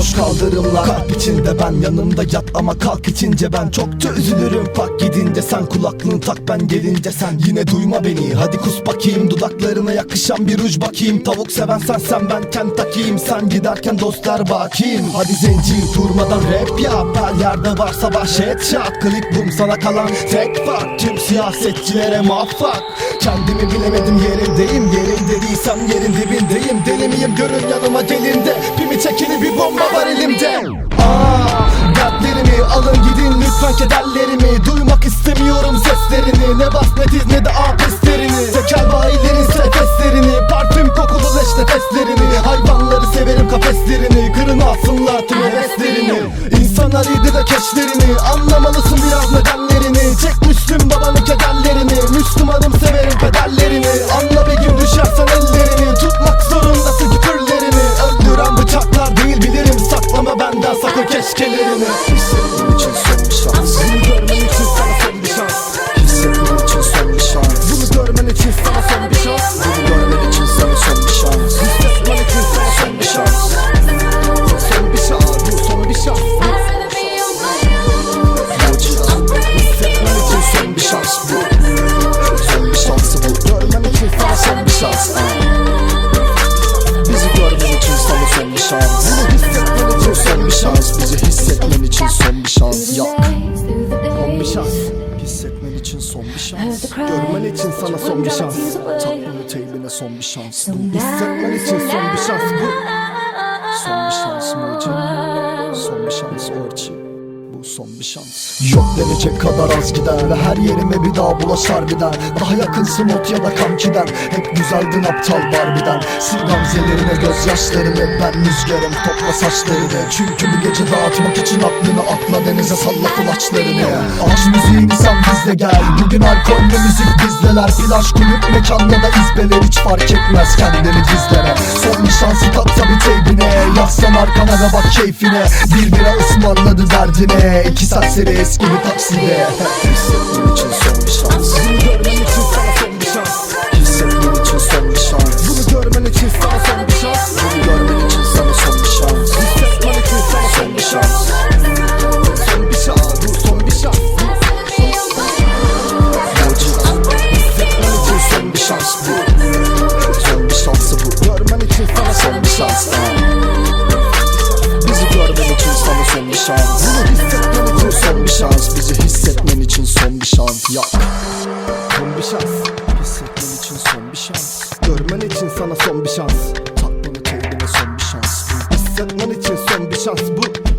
boş kaldırımlar Kalp içinde ben yanımda yat ama kalk içince ben. Çokça üzülürüm pak gidince sen kulaklığını tak ben gelince sen. Yine duyma beni hadi kus bakayım. Dudaklarına yakışan bir ruj bakayım. Tavuk seven sen sen ben Kentucky'yim Sen giderken dostlar bakayım. Hadi zenci durmadan rap yap. Her yerde varsa vahşet şat Klik bum sana kalan tek fark. Tüm siyasetçilere muvaffak. Kendimi bilemedim yerindeyim Yerin dediysem yerin dibindeyim. Deli miyim? Görün yanıma gelin de bomba var elimde. Aa, dertlerimi alın gidin. Lütfen kederlerimi Duymak istemiyorum seslerini. Ne bas ne tiz ne de abeslerini Tekel bayilerin sefeslerini Parfüm kokulu leş nefeslerini. Hayvanları severim kafeslerini. Kırın alsınlar tüm heveslerini. İnsanlar iyiydi de keşlerini. Anlamalısın şans Bizi hissetmen için son bir şans. Yak son bir şans. Hissetmen için son bir şans. Görmen için sana son bir şans. Tatlını teybine son bir şans. Bu Hissetmen için son bir şans. Bu. Son bir şans Mucize Son bir şans orçi Bu son bir şans Yok denecek kadar az gider Ve her yerime bir daha bulaşar birden Daha yakınsın ot ya da kankiden Hep güzeldin aptal barbiden Sil gamzelerine gözyaşlarını. Ben rüzgarım topla saçlarını. Çünkü bu gece dağıtmak için aklını Atla denize salla kulaçlarını. Aşk müziğini sen bizle gel. Bugün alkollü müzik bizdeler. Plaj kulüp mekanda da izbeler Hiç fark etmez kendini gizleme. Son bir şansı tatsa bir teybine. Yaslan arkana ve bak keyfine. Bir bira ısmarladı derdine. İki serseri eski bir takside Hissetmen için son son bir şans. Hissetmen için son bir şans. Görmen için sana son bir şans. Tatlını teybine son bir şans. Hissetmen için son bir şans. Bu